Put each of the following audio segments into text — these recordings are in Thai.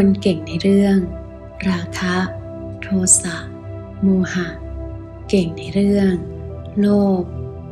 คนเก่งในเรื่อง ราคะ โทสะ โมหะ เก่งในเรื่อง โลภ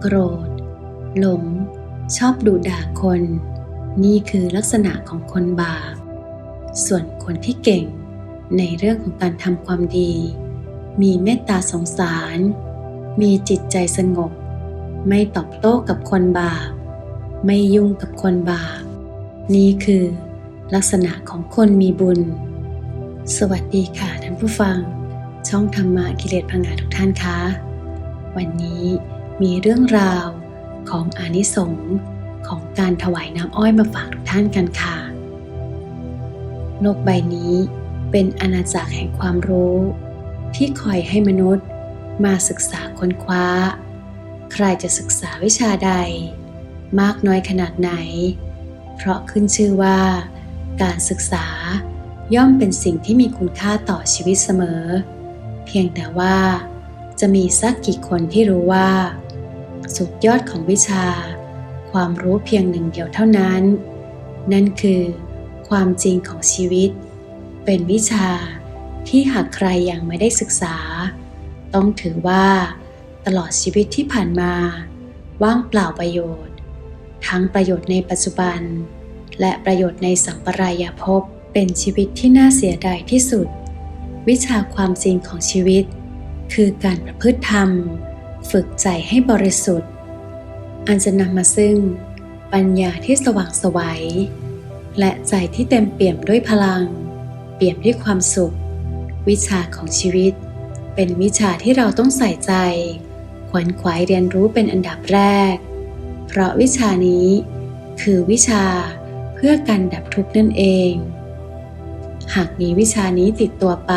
โกรธ หลง ชอบดูด่าคน นี่คือลักษณะของคนบาป ส่วนคนที่เก่งในเรื่องของการทำความดี มีเมตตาสงสาร มีจิตใจสงบ ไม่ตอบโต้กับคนบาป ไม่ยุ่งกับคนบาป นี่คือ ลักษณะของคนมีบุญ สวัสดีค่ะท่านผู้ฟัง ช่องธรรมะกิเลสพังงาทุกท่านคะวันนี้มีเรื่องราวของอานิสงส์ของการถวายน้ำอ้อยมาฝากทุกท่านกันค่ะ โลกใบนี้เป็นอาณาจักรแห่งความรู้ ที่คอยให้มนุษย์มาศึกษาค้นคว้า ใครจะศึกษาวิชาใด มากน้อยขนาดไหน เพราะขึ้นชื่อว่า การศึกษาย่อมเป็นสิ่งที่มีคุณค่าต่อชีวิตเสมอ เพียงแต่ว่า จะมีสักกี่คนที่รู้ว่า สุดยอดของวิชา ความรู้เพียงหนึ่งเดียวเท่านั้น นั่นคือ ความจริงของชีวิต เป็นวิชาที่หากใครยังไม่ได้ศึกษา ต้องถือว่า ตลอดชีวิตที่ผ่านมา ว่างเปล่าประโยชน์ ทั้งประโยชน์ในปัจจุบัน และประโยชน์ในสัมปรายภพเป็นชีวิตที่น่าเสียดายที่สุด วิชาความจริงของชีวิต คือการประพฤติธรรม ฝึกใจให้บริสุทธิ์ อันจะนำมาซึ่ง ปัญญาที่สว่างไสวัย และใจที่เต็มเปี่ยมด้วยพลัง เปี่ยมด้วยความสุข วิชาของชีวิต เป็นวิชาที่เราต้องใส่ใจ ขวนขวายเรียนรู้เป็นอันดับแรก เพราะวิชานี้คือวิชา เพื่อการดับทุกข์นั่นเอง หากมีวิชานี้ติดตัวไป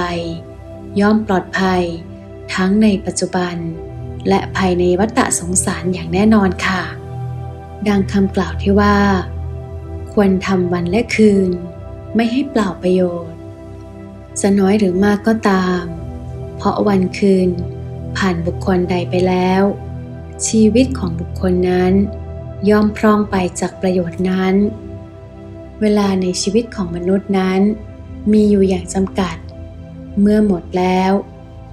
ย่อมปลอดภัย ทั้งในปัจจุบัน และภายในวัฏฏะสงสารอย่างแน่นอนค่ะ ดังคำกล่าวที่ว่า ควรทำวันและคืน ไม่ให้เปล่าประโยชน์ จะน้อยหรือมากก็ตาม เพราะวันคืนผ่านบุคคลใดไปแล้ว ชีวิตของบุคคลนั้น ย่อมพร่องไปจากประโยชน์นั้น เวลาในชีวิตของมนุษย์นั้น มีอยู่อย่างจำกัด เมื่อหมดแล้ว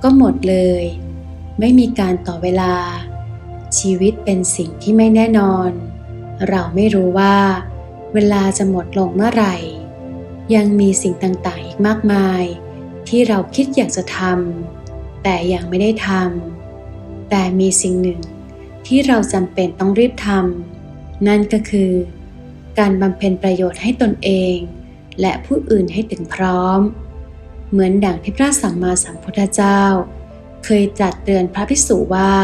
ก็หมดเลย ไม่มีการต่อเวลา ชีวิตเป็นสิ่งที่ไม่แน่นอน เราไม่รู้ว่า เวลาจะหมดลงเมื่อไหร่ ยังมีสิ่งต่างๆอีกมากมาย ที่เราคิดอยากจะทำแต่ยังไม่ได้ทำแต่มีสิ่งหนึ่งที่เราจำเป็นต้องรีบทำนั่นก็คือ การบำเพ็ญประโยชน์ให้ตนเอง และผู้อื่นให้ถึงพร้อม เหมือนดังที่พระสัมมาสัมพุทธเจ้า เคยจัดเตือนพระภิกษุว่า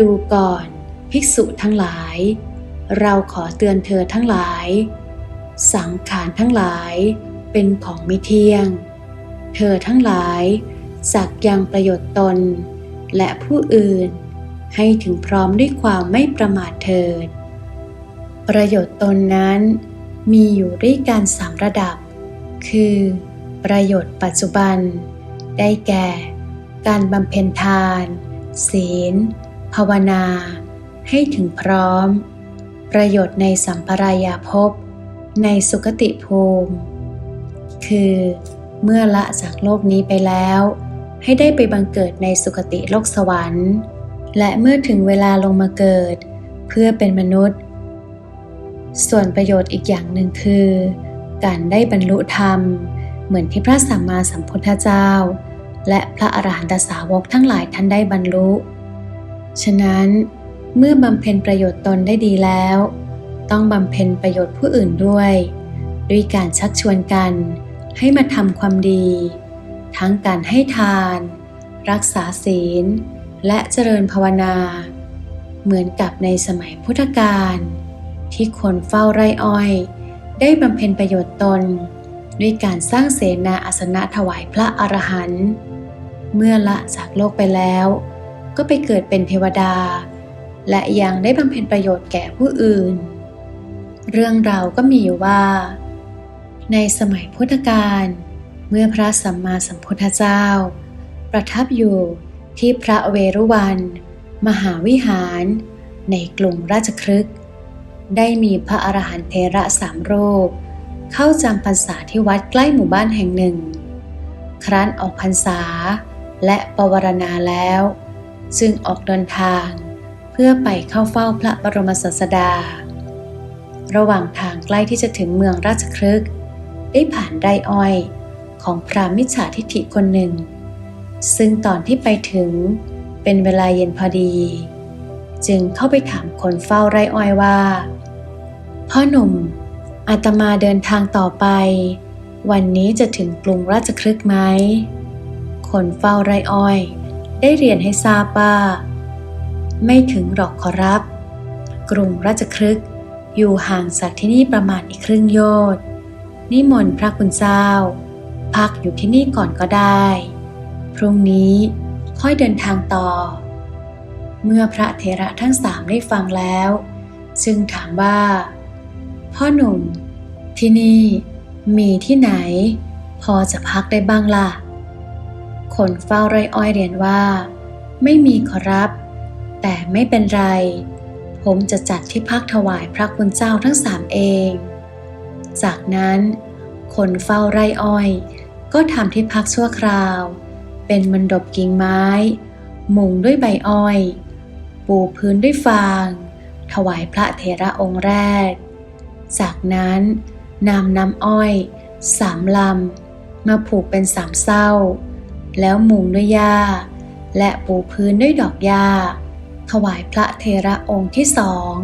ดูก่อน ภิกษุทั้งหลาย เราขอเตือนเธอทั้งหลาย สังขารทั้งหลายเป็นของไม่เที่ยง เธอทั้งหลายสักยังประโยชน์ตน และผู้อื่นให้ถึงพร้อมด้วยความไม่ประมาทเถิด ประโยชน์ตนนั้นมีอยู่ด้วยการสามระดับ คือ ประโยชน์ปัจจุบัน ได้แก่ การบำเพ็ญทาน ศีล ภาวนา ให้ถึงพร้อม ประโยชน์ในสัมปรายาภพ ในสุคติภูมิ คือ เมื่อละจากโลกนี้ไปแล้ว ให้ได้ไปบังเกิดในสุคติโลกสวรรค์ และเมื่อถึงเวลาลงมาเกิด เพื่อเป็นมนุษย์ ส่วนประโยชน์อีกอย่างหนึ่งคือ การได้บรรลุธรรม เหมือนที่พระสัมมาสัมพุทธเจ้า และพระอรหันตสาวกทั้งหลายท่านได้บรรลุ ฉะนั้นเมื่อบำเพ็ญประโยชน์ตนได้ดีแล้ว ต้องบำเพ็ญประโยชน์ผู้อื่นด้วย ด้วยการชักชวนกันให้มาทำความดี ทั้งการให้ทาน รักษาศีล และเจริญภาวนา เหมือนกับในสมัยพุทธกาล ที่คนเฝ้าไร่อ้อย ได้บำเพ็ญประโยชน์ตน ด้วยการสร้างเสนาอาสนะถวายพระอรหันต์เมื่อละจากโลกไปแล้ว ก็ไปเกิดเป็นเทวดา และยังได้บำเพ็ญประโยชน์แก่ผู้อื่น เรื่องราวก็มีอยู่ว่า ในสมัยพุทธกาลเมื่อพระสัมมาสัมพุทธเจ้า ประทับอยู่ที่พระเวรุวัน มหาวิหาร ในกรุงราชครึก ได้มีพระอรหันต์เทระสามรูป เข้าจำพรรษาที่วัดใกล้หมู่บ้านแห่งหนึ่ง ครั้นออกพรรษาและปวารณาแล้ว จึงออกเดินทางเพื่อไปเข้าเฝ้าพระบรมศาสดา ระหว่างทางใกล้ที่จะถึงเมืองราชครึกได้ผ่านไร่อ้อยของพระมิจฉาทิฐิคนหนึ่ง ซึ่งตอนที่ไปถึงเป็นเวลาเย็นพอดี จึงเข้าไปถามคนเฝ้าไร่อ้อยว่า พ่อหนุ่ม อาตมาเดินทางต่อไป วันนี้จะถึงกรุงราชครึกไหม คนเฝ้าไรอ้อย ได้เรียนให้ทราบว่าไม่ถึงหรอกขอรับ กรุงราชครึกอยู่ห่างจากที่นี่ประมาณอีกครึ่งโยชน์นิมนต์พระคุณเจ้า พักอยู่ที่นี่ก่อนก็ได้ พรุ่งนี้ค่อยเดินทางต่อ เมื่อพระเถระทั้งสามได้ฟังแล้ว จึงถามว่า พ่อหนุ่ม ที่นี่มีที่ไหน พอจะพักได้บ้างล่ะ คนเฝ้าไร่อ้อยเรียนว่า ไม่มีขอรับ แต่ไม่เป็นไร ผมจะจัดที่พักถวายพระคุณเจ้าทั้งสามเอง จากนั้น คนเฝ้าไร่อ้อย ก็ทำที่พักชั่วคราว เป็นมันดบกิ่งไม้ มุงด้วยใบอ้อย ปูพื้นด้วยฟาง ถวายพระเถระองค์แรก จากนั้นนำน้ำอ้อยสามลำมาผูกเป็นสามเศร้า แล้วมุงด้วยหญ้า และปูพื้นด้วยดอกหญ้า ถวายพระเทระองค์ที่สอง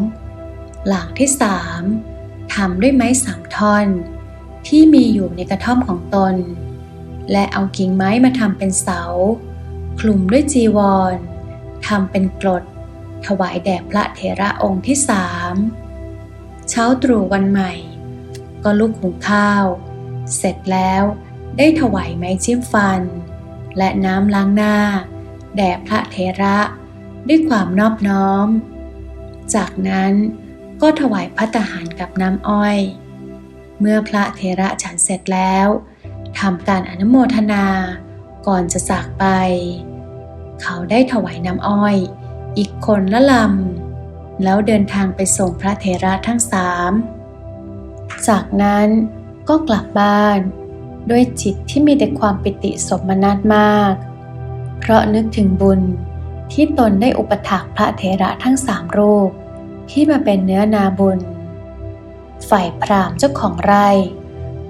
หลังที่สามทำด้วยไม้สามท่อน ที่มีอยู่ในกระท่อมของตน และเอากิ่งไม้มาทำเป็นเสา คลุมด้วยจีวรทำเป็นกรด ถวายแด่พระเถระองค์ที่สาม เช้าตรู่วันใหม่ ก็ลุกหุงข้าว เสร็จแล้วได้ถวายไม้จิ้มฟัน และน้ำล้างหน้า แด่พระเถระด้วยความนอบน้อม จากนั้นก็ถวายพัตตาหารกับน้ำอ้อย เมื่อพระเถระฉันเสร็จแล้วทำการอนุโมทนาก่อนจะจากไป เขาได้ถวายน้ำอ้อย อีกคนละลำ แล้วเดินทางไปส่งพระเถระทั้งสามจากนั้นก็กลับบ้าน ด้วยจิตที่มีแต่ความปิติสมนัตมาก เพราะนึกถึงบุญที่ตนได้อุปถัมภ์พระเถระทั้งสามรูป ที่มาเป็นเนื้อนาบุญ ฝ่ายพรามเจ้าของไร่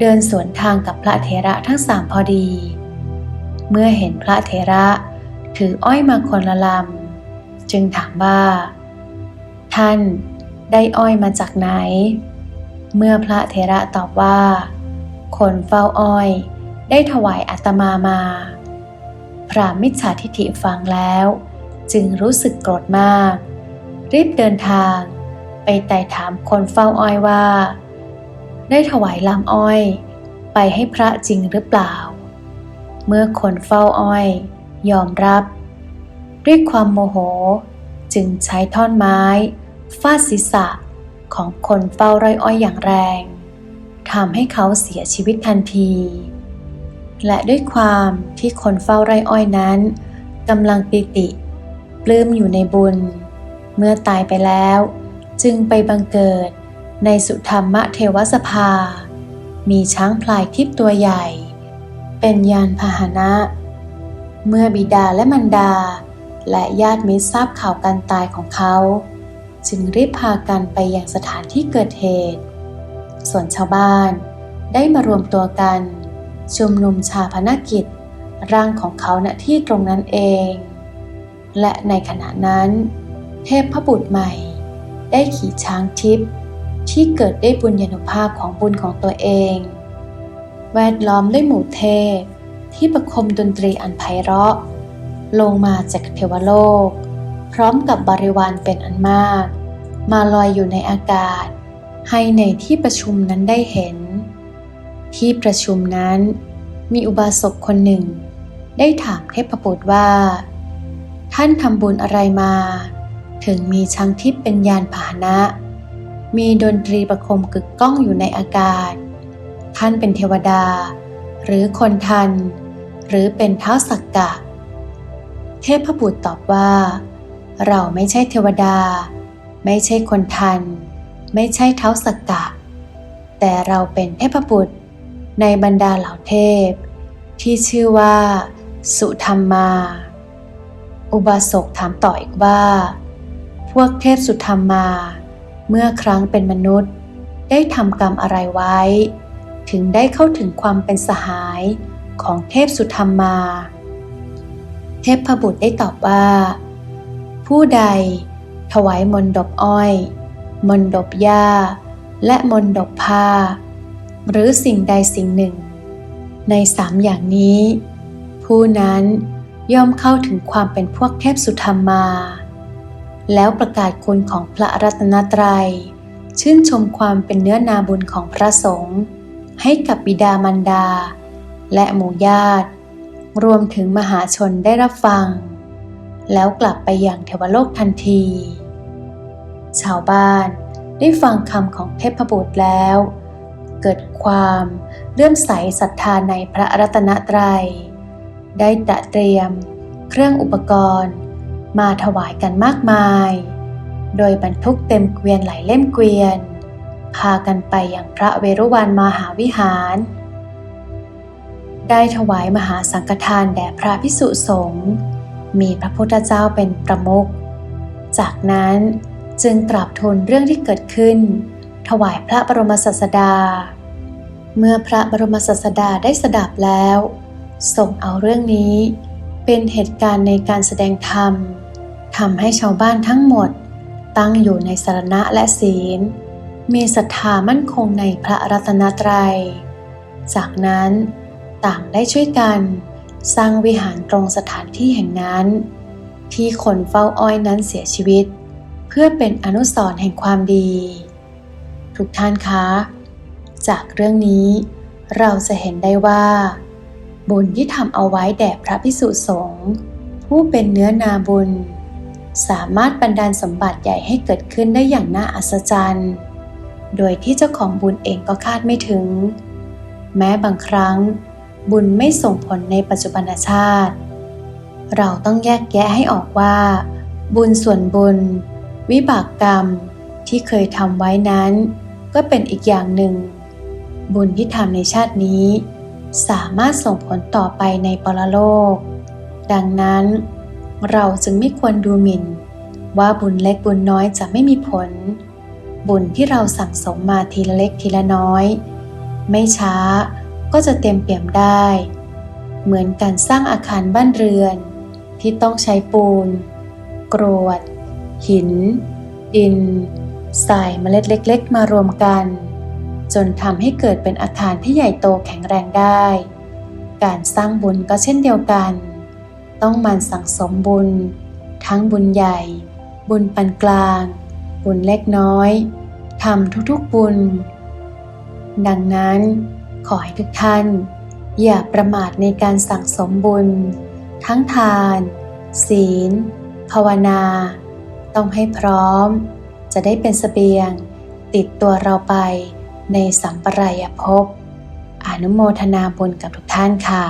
เดินสวนทางกับพระเถระทั้งสามพอดี เมื่อเห็นพระเถระถืออ้อยมาคนละลำ จึงถามว่า ท่านได้อ้อยมาจากไหน เมื่อพระเถระตอบว่า คนเฝ้าอ้อยได้ถวายอาตมามา พระมิจฉาทิฐิฟังแล้ว จึงรู้สึกโกรธมาก รีบเดินทาง ไปไต่ถามคนเฝ้าอ้อยว่า ได้ถวายลำอ้อย ไปให้พระจริงหรือเปล่า เมื่อคนเฝ้าอ้อย ยอมรับ ด้วยความโมโหจึงใช้ท่อนไม้ ฟาดศีรษะของคนเฝ้าไร่อ้อยอย่างแรงทำให้เขาเสียชีวิตทันที และด้วยความที่คนเฝ้าไร่อ้อยนั้นกำลังปิติ ปลื้มอยู่ในบุญ เมื่อตายไปแล้ว จึงไปบังเกิดในสุธรรมเทวสภา มีช้างพลายทิพตัวใหญ่ เป็นยานพาหนะ เมื่อบิดาและมันดา และญาติมิตรทราบข่าวการตายของเขา จึงรีบพากันไปยังสถานที่เกิดเหตุ ส่วนชาวบ้านได้มารวมตัวกัน ชุมนุมชาพนกิจ ร่างของเขาณที่ตรงนั้นเอง และในขณะนั้น เทพพระบุตรใหม่ ได้ขี่ช้างทิพย์ที่เกิดได้บุญญาณุภาพของบุญของตัวเอง แวดล้อมด้วยหมู่เทพที่ประคมดนตรีอันไพเราะ ลงมาจากเทวโลก พร้อมกับบริวารเป็นอันมาก มาลอยอยู่ในอากาศ ให้ในที่ประชุมนั้นได้เห็น ที่ประชุมนั้นมีอุบาสกคนหนึ่ง ได้ถามเทพบุตรว่า ท่านทำบุญอะไรมา ถึงมีช้างทิพย์เป็นยานพาหนะ มีดนตรีประคมกึกก้องอยู่ในอากาศ ท่านเป็นเทวดา หรือคนทัน หรือเป็นเท้าสักกะ เทพบุตรตอบว่า เราไม่ใช่เทวดา ไม่ใช่คนทัน ไม่ใช่เท้าสักกะ แต่เราเป็นเทพบุตรในบรรดาเหล่าเทพ ที่ชื่อว่า สุธรรมา อุบาสกถามต่ออีกว่า พวกเทพสุธรรมา เมื่อครั้งเป็นมนุษย์ ได้ทำกรรมอะไรไว้ ถึงได้เข้าถึงความเป็นสหายของเทพสุธรรมา เทพพบุตรได้ตอบว่า ผู้ใด ถวายมนดบอ้อย มนดบหญ้า และมนดบผ้า หรือสิ่งใดสิ่งหนึ่ง ในสามอย่างนี้ ผู้นั้นย่อมเข้าถึงความเป็นพวกเทพสุธรรมา แล้วประกาศคุณของพระรัตนตรัย ชื่นชมความเป็นเนื้อนาบุญของพระสงฆ์ให้กับบิดามารดา และหมู่ญาติ รวมถึงมหาชนได้รับฟัง แล้วกลับไปยังเทวโลกทันที ชาวบ้านได้ฟังคำของเทพบุตรแล้ว เกิดความเลื่อมใสศรัทธาในพระรัตนตรัย ได้ตระเตรียมเครื่องอุปกรณ์ มาถวายกันมากมาย โดยบรรทุกเต็มเกวียนหลายเล่มเกวียน พากันไปยังพระเวรุวันมหาวิหาร ได้ถวายมหาสังฆทานแด่พระพิสุสงฆ์ มีพระพุทธเจ้าเป็นประมุข จากนั้นจึงกราบทูลเรื่องที่เกิดขึ้น ถวายพระบรมศาสดา เมื่อพระบรมศาสดาได้สดับแล้วส่งเอาเรื่องนี้ เป็นเหตุการณ์ในการแสดงธรรมทำให้ชาวบ้านทั้งหมด ตั้งอยู่ในสรณะและศีล มีศรัทธามั่นคงในพระรัตนตรัย จากนั้นต่างได้ช่วยกัน สร้างวิหารตรงสถานที่แห่งนั้น ที่คนเฝ้าอ้อยนั้นเสียชีวิต เพื่อเป็นอนุสรณ์แห่งความดี ทุกท่านคะ จากเรื่องนี้เราจะเห็นได้ว่า บุญที่ทำเอาไว้แด่พระพิสุสงฆ์ผู้เป็นเนื้อนาบุญ สามารถบรรดาลสมบัติใหญ่ให้เกิดขึ้นได้อย่างน่าอัศจรรย์ โดยที่เจ้าของบุญเองก็คาดไม่ถึง แม้บางครั้ง บุญไม่ส่งผลในปัจจุบันชาติ เราต้องแยกแยะให้ออกว่า บุญส่วนบุญ วิบากกรรมที่เคยทำไว้นั้น ก็เป็นอีกอย่างหนึ่ง บุญที่ทำในชาตินี้ สามารถส่งผลต่อไปในปรโลก ดังนั้น เราจึงไม่ควรดูหมิ่น ว่าบุญเล็กบุญน้อยจะไม่มีผล บุญที่เราสั่งสมมาทีละเล็กทีละน้อย ไม่ช้า ก็จะเต็มเปี่ยมได้ เหมือนการสร้างอาคารบ้านเรือน ที่ต้องใช้ปูน กรวด หิน ดินทรายเมล็ดเล็ก ๆ มารวมกัน จนทำให้เกิดเป็นอาคารที่ใหญ่โตแข็งแรงได้ การสร้างบุญก็เช่นเดียวกัน ต้องมันสั่งสมบุญ ทั้งบุญใหญ่ บุญปานกลาง บุญเล็กน้อยทำทุกๆบุญ ดังนั้น ขอให้ทุกท่าน อย่าประมาทในการสั่งสมบุญ ทั้งทาน ศีล ภาวนา ต้องให้พร้อม จะได้เป็นสเสบียง ติดตัวเราไปในสัมปรายภพอนุโมทนาบุญกับทุกท่านค่ะ